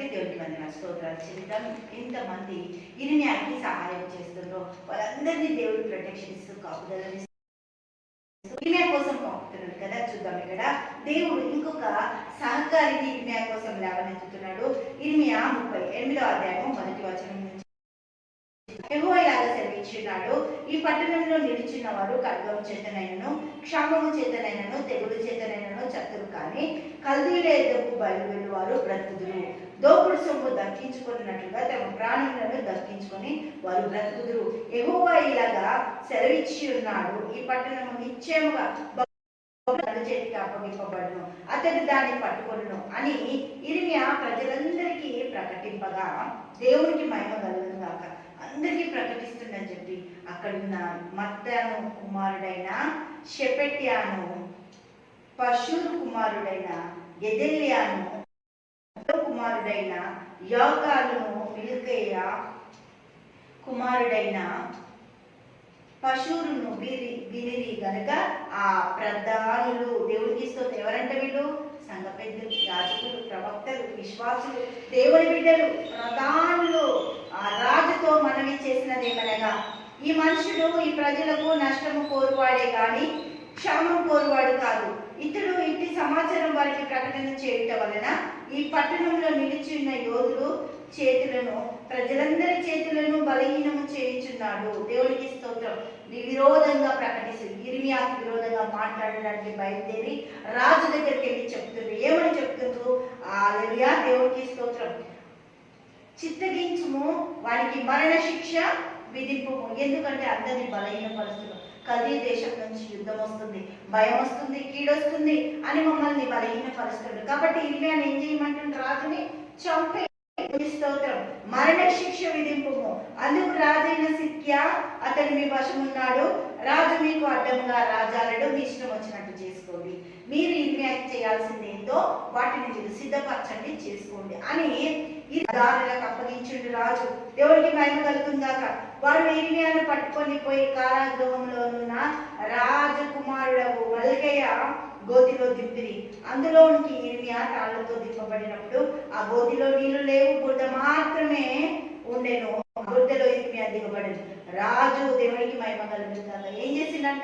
కాబట్టి దేవునికి వందన స్తోత్రాలు చెందుతాం ఇంతమంది ఇరిన్యానికి సహాయం చేస్తుందో వాళ్ళందరినీ దేవుడు ప్రొటెక్షన్ ఇస్తూ కాపుదలని ఇర్మియా కోసం పంపుతున్నాడు కదా చూద్దాం ఇక్కడ. దేవుడు ఇంకొక సహకారిని ఇర్మియా కోసం లేవనెత్తుతున్నాడు. ఇర్మియా ముప్పై ఎనిమిదో అధ్యాయం మొదటి వచనం నుంచి. సెలవిచ్చినాడు ఈ పట్టణంలో నిలిచిన వారు ఖడ్గం చేతనైనను క్షమము చేతనైనను తెగులు చేతనైనను చతురు కానీ కల్దీల ఎద్దకు బయలువెళ్ళి వారు బ్రతుకుదురు. దోపుడు సొమ్ము దక్కించుకున్నట్లుగా తమ ప్రాణములను దక్కించుకొని వారు బ్రతుకుదురు. యెహోవా ఇలాగా సెలవిచ్చి ఉన్నాడు. ఈ పట్టణము నిశ్చయముగా చేతికి అప్పగింపబడును. అతడు దాన్ని పట్టుకొను అని ఇరిమియా ప్రజలందరికీ ప్రకటింపగా దేవునికి మహిమ కలుగును గాక. అందరికీ ప్రకటిస్తుందని చెప్పి అక్కడున్న మత్తాను కుమారుడైన షెపెట్యాను పశురు కుమారుడైన గెదెల్యాను కుమారుడైన యోగాలను మిల్కేయ కుమారుడైన పశువులను బిరి వినిరి గనుక ఆ ప్రధానులు దేవునికి స్తోత్రం. ఎవరంటే వీళ్ళు? సంఘ పెద్దలు యాజకులు ప్రవక్తలు విశ్వాసులు దేవుని బిడ్డలు ప్రధానులు. ఆ రాజుతో మనవి చేసినదేమనగా ఈ మనుషుడు ఈ ప్రజలకు నష్టము కోరువాడే కానీ క్షామం కోరువాడు కాదు. ఇతడు ఇంటి సమాచారం వారికి ప్రకటన చేయటం వలన ఈ పట్టణంలో నిలిచి ఉన్న యోధులు చేతులను ప్రజలందరి చేతులను బలహీనము చేయించున్నాడు. దేవునికి స్తోత్రం. విరోధంగా ప్రకటిస్తుంది. ఇర్మియాకు విరోధంగా మాట్లాడడానికి బయలుదేరి రాజు దగ్గరికి వెళ్ళి చెప్తుంది. ఏమని చెప్తుండ్రు? ఆలయా దేవునికి స్తోత్రం. చిత్తగించుము. వారికి మరణ శిక్ష విధింపుము. ఎందుకంటే అందరినీ బలహీనపరుస్తున్నారు. కదీ దేశం నుంచి యుద్ధం వస్తుంది భయం వస్తుంది కీడొస్తుంది అని మమ్మల్ని బలహీనపరుస్తాడు కాబట్టి ఇర్మియాని ఏం చేయమంటుంది రాజుని? చంపే స్తోత్రం మరణ శిక్ష విధింపు అందుకు రాజైన సిక్యా అతని మీ వశమున్నాడు రాజు మీకు అడ్డంగా రాజాలడు మీ ఇష్టం వచ్చినట్టు చేసుకోండి. మీరు ఇర్మియాకి చేయాల్సింది ఏందో వాటిని మీరు సిద్ధపరచండి చేసుకోండి అని ఈ దారులకు అప్పగించుండు రాజు. దేవుడికి భయం కలుగుతుందాక? వారు ఇర్మియాను పట్టుకొని పోయి కారాగృహంలోనున్న గోతిలో దిప్పిరి అందులోనికి ఇర్మియా తాళ్ళతో దింపబడినప్పుడు ఆ గోతిలో నీళ్ళు లేవు. బురద మాత్రమే ఉండేను. ఆ బురదలో ఇర్మియా దిగబడింది. రాజు దేవునికి మహిమ కలుగుతుందాక ఏం చేసిందంట?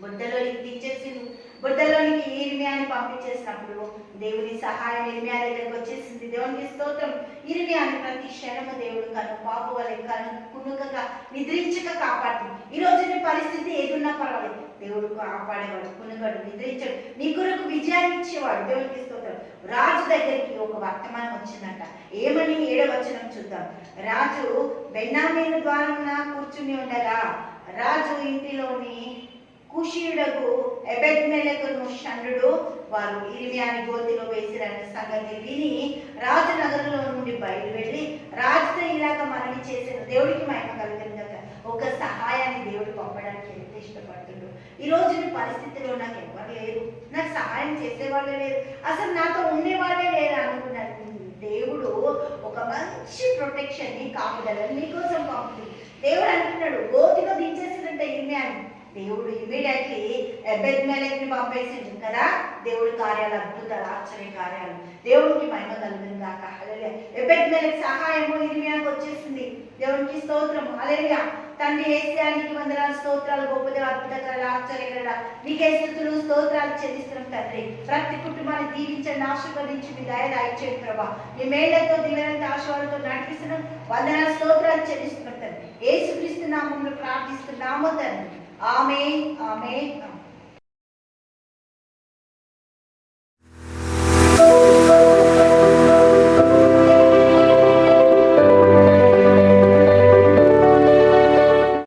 బుద్ధలోనికి దించేసిండు బుద్ధలోనికి ఇర్మియాని పంపించేసినప్పుడు దేవుని సహాయం ఇర్మియా దగ్గరకు వచ్చేసింది. దేవునికి స్తోత్రం. ఇర్మియాని ప్రతి క్షణము దేవుడు కను పాపు వలె కను కునుకగా నిద్రించక కాపాడుతుంది ఈ రోజు నీ పరిస్థితి ఏదున్నా పర్వాలేదు. దేవుడు కాపాడేవాడు కునుగడు నిద్రించాడు. నీ కొరకు విజయాన్ని ఇచ్చేవాడు దేవుడికి స్తోత్రం. రాజు దగ్గరికి ఒక వర్తమానం వచ్చిందంట. ఏమని ఏడవచనం చూద్దాం. రాజు బెన్నామీను ద్వారమున కూర్చుని ఉండగా రాజు ఇంటిలోని కుషీయుడకు ఎబెద్మెలకును షండు వారు ఇరిమియాని గోతిలో వేసిరని సంగతి విని రాజు నగరంలో నుండి బయలు వెళ్ళి రాజుతో ఇలాగ మనవి చేసిన దేవుడికి మహిమ కలిగింది కదా ఒక సహాయాన్ని దేవుడు పంపడానికి ఎంత ఇష్టపడుతుండు? ఈ రోజు పరిస్థితిలో నాకు ఎవరు లేరు. నాకు సహాయం చేసేవాళ్ళే లేరు. అసలు నాతో ఉండేవాళ్ళే లేరు అనుకున్నాను దేవుడు ఒక మంచి ప్రొటెక్షన్ని కాపుదలని నీకోసం పంపుతుంది. దేవుడు అంటున్నాడు గోతిలో దించేసినట్ట ఇరిమియాని దేవుడు ఇమీడియట్లీ ఎబెద్ eh, మెలక్ని పంపేసిండు కదా? దేవుడి కార్యాలు అద్భుతాలు ఆశ్చర్య కార్యాలు. దేవుడికి మహిమ కలుగుతుంది కాక హల్లెలూయా ఎబెద్ సహాయము ఇర్మియాకు వచ్చేసింది. దేవునికి స్తోత్రం. హల్లెలూయా తండ్రి ఏసానికి వందనాలు స్తోత్రాలు గొప్పది అద్భుతకరాలు ఆశ్చర్యకరాలు. నీకే స్థుతులు స్తోత్రాలు చెల్లిస్తున్నాం తండ్రి. ప్రతి కుటుంబాన్ని దీవించండి ఆశీర్వదించి మీ దయ దయచేయండి ప్రభా. మీ మేళ్ళతో దివ్యంత ఆశీర్వాదంతో నడిపిస్తున్నాం. వందనాలు స్తోత్రాలు చెల్లిస్తున్నాం తండ్రి. ఏసుక్రీస్తు నామంలో ప్రార్థిస్తున్నాము తండ్రి. आमेन आमेन आमेन